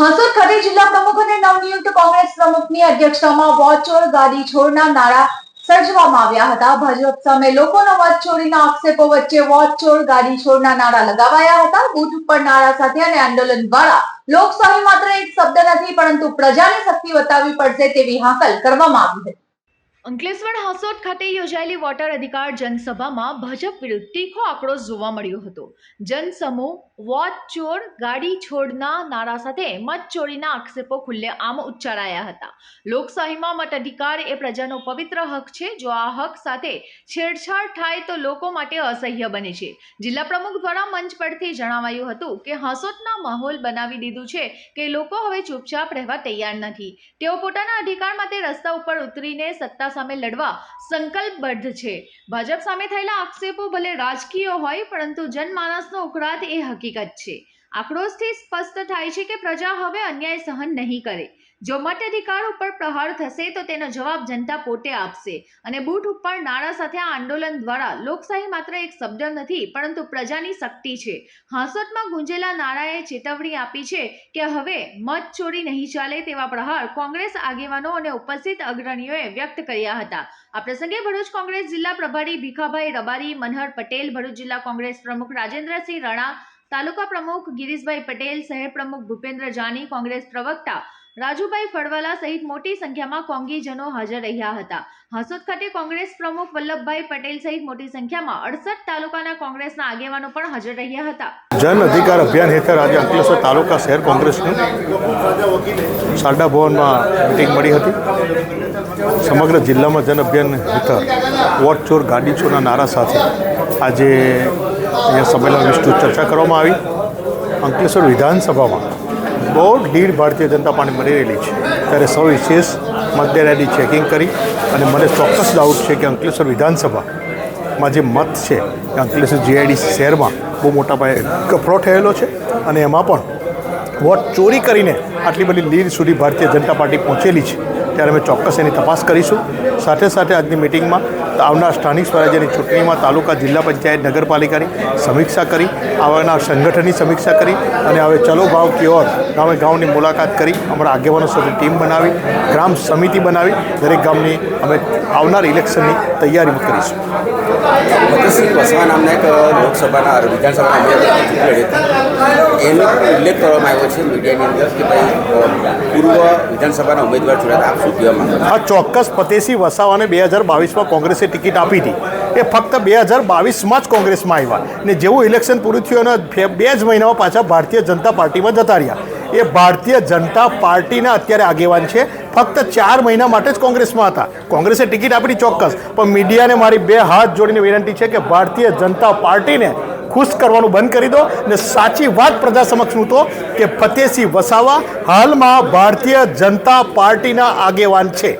હાંસોદ ખાતે જિલ્લા પ્રમુખ અને નવનિયુક્ત કોંગ્રેસ પ્રમુખની અધ્યક્ષતામાં વોચોર ગાડી છોડના નારા સર્જવામાં આવ્યા હતા. ભાજપ સામે લોકોનો મત ચોરીના આક્ષેપો વચ્ચે વોચોળ ગાડી છોડના નારા લગાવાયા હતા. બુથ ઉપર નારા સાથે અને આંદોલન દ્વારા લોકશાહી માત્ર એક શબ્દ નથી, પરંતુ પ્રજાની શક્તિ બતાવવી પડશે તેવી હાકલ કરવામાં આવી હતી. અંકલેશ્વર હાંસોદ ખાતે યોજાયેલી વોટર અધિકાર જનસભામાં ભાજપ વિરુદ્ધ તીખો આક્રોશ જોવા મળ્યો હતો. જનસમૂહ વોટ ચોર, ગાડી છોડના નારા સાથે મત ચોરીના આક્ષેપો ખુલ્લે આમ ઉચ્ચારાયા હતા. લોકશાહીમાં મત અધિકાર એ પ્રજાનો પવિત્ર હક છે. જો આ હક સાથે છેડછાડ થાય તો લોકો માટે અસહ્ય બને છે. જિલ્લા પ્રમુખ દ્વારા મંચ પરથી જણાવાયું હતું કે હાંસોદના માહોલ બનાવી દીધું છે કે લોકો હવે ચૂપચાપ રહેવા તૈયાર નથી. તેઓ પોતાના અધિકાર માટે રસ્તા ઉપર ઉતરીને સત્તા સામે લડવા સંકલ્પબદ્ધ છે. ભાજપ સામે થયેલા આક્ષેપો ભલે રાજકીય હોય, પરંતુ જનમાનસનો ઉકળાટ એ હકીકત છે. આક્રોશથી સ્પષ્ટ થાય છે કે પ્રજા હવે અન્યાય સહન નહીં કરે. જો મત અધિકાર ઉપર પ્રહાર થશે, તો તેનો જવાબ જનતા પોતે આપશે. અને બૂથ ઉપર નાણાં સાથે આ આંદોલન દ્વારા લોકશાહી માત્ર એક શબ્દ નથી, પરંતુ પ્રજાની શક્તિ છે. હાંસોદમાં ગુંજેલા નારાએ ચેતવણી આપી છે કે હવે મત ચોરી નહીં ચાલે તેવા પ્રહાર કોંગ્રેસ આગેવાનો અને ઉપસ્થિત અગ્રણીઓએ વ્યક્ત કર્યા હતા. આ પ્રસંગે ભરૂચ કોંગ્રેસ જિલ્લા પ્રભારી ભીખાભાઈ રબારી, મનહર પટેલ, ભરૂચ જિલ્લા કોંગ્રેસ પ્રમુખ રાજેન્દ્રસિંહ રણા તાલુકા પ્રમુખ ગિરીશભાઈ પટેલ, શહેર પ્રમુખ ભૂપેન્દ્ર જાની, કોંગ્રેસ પ્રવક્તા રાજુભાઈ ફળવાલા સહિત મોટી સંખ્યામાં કોંગીજનો હાજર રહ્યા હતા. હાંસોદ ખાતે કોંગ્રેસ પ્રમુખ વલ્લભભાઈ પટેલ સહિત મોટી સંખ્યામાં અડસઠ તાલુકાના કોંગ્રેસના આગેવાનો પણ હાજર રહ્યા હતા. જન અધિકાર અભિયાન હેઠળ આજે અંકલેશ્વર તાલુકા શહેર કોંગ્રેસનું સારડા ભવનમાં મિટિંગ મળી હતી. સમગ્ર જિલ્લામાં જન અભિયાન હેઠળ વોટ ચોર ગાડી ચોરના નારા સાથે આજે અહીંયા સંમેલન વિસ્તૃત ચર્ચા કરવામાં આવી. અંકલેશ્વર વિધાનસભામાં બહુ લીડ ભારતીય જનતા પાર્ટી મળી રહેલી છે. ત્યારે સૌ વિશેષ મતદાર યાદી ચેકિંગ કરી અને મને ચોક્કસ ડાઉટ છે કે અંકલેશ્વર વિધાનસભામાં જે મત છે, એ અંકલેશ્વર જીઆઈડી શહેરમાં બહુ મોટા પાયે કફરો થયેલો છે અને એમાં પણ વોટ ચોરી કરીને આટલી બધી લીડ સુધી ભારતીય જનતા પાર્ટી પહોંચેલી છે. ત્યારે અમે ચોક્કસ એની તપાસ કરીશું. સાથે સાથે આજની મિટિંગમાં આવનાર સ્થાનિક સ્વરાજ્યની ચૂંટણીમાં તાલુકા જિલ્લા પંચાયત નગરપાલિકાની સમીક્ષા કરી આવનાર સંગઠનની સમીક્ષા કરી અને હવે ચલો ભાવ ક્યોર ગામે ગામની મુલાકાત કરી અમારા આગેવાનો સાથે ટીમ બનાવી ગ્રામ સમિતિ બનાવી દરેક ગામની અમે આવનાર ઇલેક્શનની તૈયારી કરીશું ભગતસિંહ વસવા નામના એક લોકસભાના વિધાનસભાના ઉમેદવાર એનો ઉલ્લેખ કરવામાં આવ્યો છે મીડિયાની અંદર કે ભાઈ પૂર્વ વિધાનસભાના ઉમેદવાર ચૂંટાતા આપ શું કહેવા માંગો છો? ચોક્કસ ફતેસિંહ વસાવાને બે હજાર બાવીસમાં કોંગ્રેસે ટિકિટ આપી હતી. એ ફક્ત બે હજાર બાવીસમાં જ કોંગ્રેસમાં આવ્યા. ને જેવું ઇલેક્શન પૂરું થયું અને બે જ મહિનામાં પાછા ભારતીય જનતા પાર્ટીમાં જતા રહ્યા. એ ભારતીય જનતા પાર્ટીના અત્યારે આગેવાન છે. ફક્ત ચાર મહિના માટે જ કોંગ્રેસમાં હતા. કોંગ્રેસે ટિકિટ આપી ચોક્કસ. પણ મીડિયાને મારી બે હાથ જોડીને વિનંતી છે કે ભારતીય જનતા પાર્ટીને ખુશ કરવાનું બંધ કરી દો ને સાચી વાત પ્રજા સમક્ષ મૂકો કે ફતેસિંહ વસાવા હાલમાં ભારતીય જનતા પાર્ટીના આગેવાન છે.